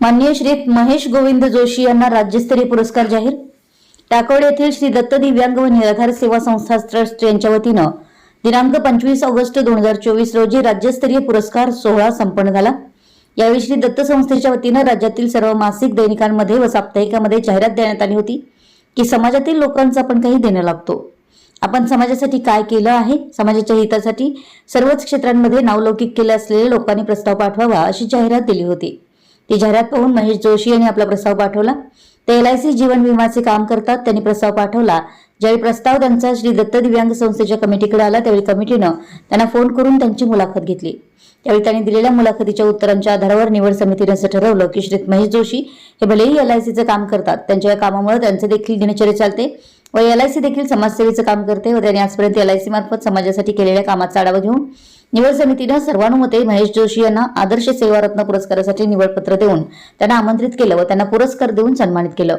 माननीय श्री महेश गोविंद जोशी यांना राज्यस्तरीय पुरस्कार जाहीर. टाकोड येथील श्री दत्त दिव्यांग व निराधार सेवा संस्था ट्रस्ट यांच्या वतीनं दिनांक पंचवीस ऑगस्ट दोन हजार चोवीस रोजी राज्यस्तरीय पुरस्कार सोहळा संपन्न झाला. यावेळी श्री दत्त संस्थेच्या वतीनं राज्यातील सर्व मासिक दैनिकांमध्ये व साप्ताहिकामध्ये जाहिरात देण्यात आली होती की समाजातील लोकांचा आपण काही देणं लागतो. आपण समाजासाठी काय केलं आहे? समाजाच्या हितासाठी सर्वच क्षेत्रांमध्ये नावलौकिक केले असलेल्या लोकांनी प्रस्ताव पाठवावा अशी जाहिरात दिली होती. ती जाहिरात पाहून महेश जोशी यांनी आपला प्रस्ताव पाठवला. ते एल आय सी जीवन विमाचे काम करतात. त्यांनी प्रस्ताव पाठवला. ज्यावेळी प्रस्ताव त्यांचा श्री दत्त दिव्यांग संस्थेच्या कमिटीकडे आला त्यावेळी कमिटीनं त्यांना फोन करून त्यांची मुलाखत घेतली. त्यावेळी त्यांनी दिलेल्या मुलाखतीच्या उत्तरांच्या आधारावर निवड समितीने असं ठरवलं की श्री महेश जोशी हे भलेही एल आय सीचं काम करतात. त्यांच्या या कामामुळे त्यांचे देखील दिनचर्या चालते व एल आय सी देखील समाजसेवेचं काम करते व त्यांनी आजपर्यंत एल आय सी मार्फत समाजासाठी केलेल्या कामाचा आढावा घेऊन निवड समितीनं सर्वानुमते महेश जोशी यांना आदर्श सेवारत्न पुरस्कारासाठी निवडपत्र देऊन त्यांना आमंत्रित केलं व त्यांना पुरस्कार देऊन सन्मानित केलं.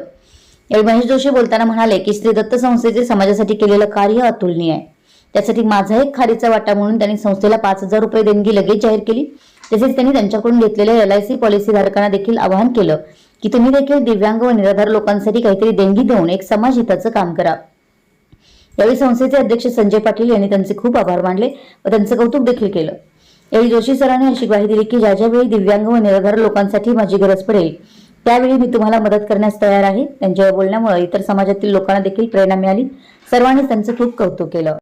यावेळी महेश जोशी बोलताना म्हणाले की श्री दत्त संस्थेचे समाजासाठी केलेलं कार्य अतुलनीय आहे. त्यासाठी माझा एक खारीचा वाटा म्हणून त्यांनी संस्थेला पाच हजार रुपये देणगी लगेच जाहीर केली. तसेच त्यांनी त्यांच्याकडून घेतलेल्या एल आय सी पॉलिसी धारकांना देखील आवाहन केलं की तुम्ही देखील दिव्यांग व निराधार लोकांसाठी काहीतरी देणगी देऊन एक समाज हिताचं काम करा. यावेळी संस्थेचे अध्यक्ष संजय पाटील यांनी त्यांचे खूप आभार मानले व त्यांचं कौतुक देखील केलं. यावेळी जोशी सरांनी अशी ग्वाही दिली की ज्या ज्यावेळी दिव्यांग व निराधार लोकांसाठी माझी गरज पडेल त्यावेळी मी तुम्हाला मदत करण्यास तयार आहे. त्यांच्या बोलण्यामुळे इतर समाजातील लोकांना देखील प्रेरणा मिळाली. सर्वांनी त्यांचं खूप कौतुक केलं.